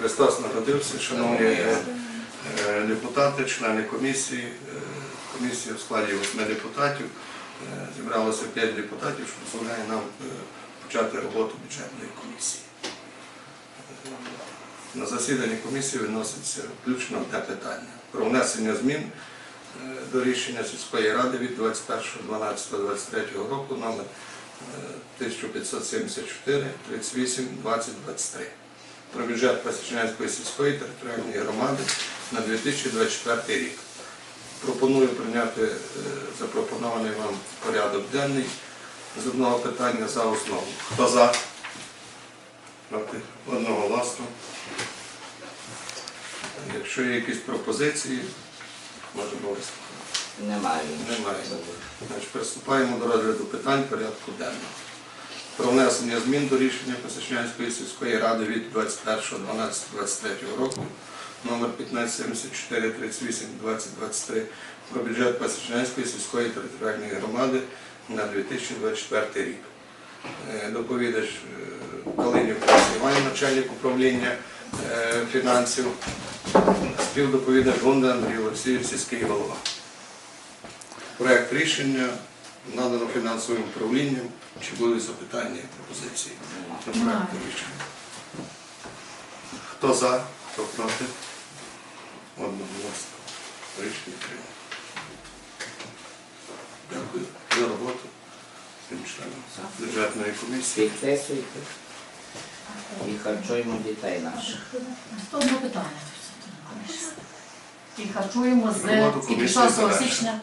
Христос народився, шановні е, е, депутати, члени комісії. Е, Комісія в складі восьми депутатів. Зібралося п'ять депутатів, що дозволяє нам почати роботу бюджетної комісії. На засіданні комісії виноситься включно одне питання про внесення змін до рішення сільської ради від 21.12.23 року номер е, 1574 38 20 23 про бюджет Пасічнянської сільської територіальної громади на 2024 рік. Пропоную прийняти е, запропонований вам порядок денний з одного питання за основу. Хто за? Проти? Одноголосно. Якщо є якісь пропозиції, можемо вислухати. Немає. Немає. Значить, приступаємо до розгляду питань порядку денного. Про внесення змін до рішення Пасічнянської сільської ради від 21.12.23 року номер 1574 38 2023 про бюджет Пасічнянської сільської територіальної громади на 2024 рік. Е, Доповідач е, Калинів Іван, начальник управління е, фінансів, співдоповідач Гонда Андрій Олексійович, сільський голова. Проект рішення надано фінансовим управлінням. Чи будуть запитання і пропозиції до проекту рішення? Хто за, хто проти? Одноголосно. Рішення прийнято. Дякую за роботу всім членам бюджетної комісії. Підписуйте і харчуємо дітей наших. Одне питання. І харчуємо з Роботу комісії 6 завершено. січня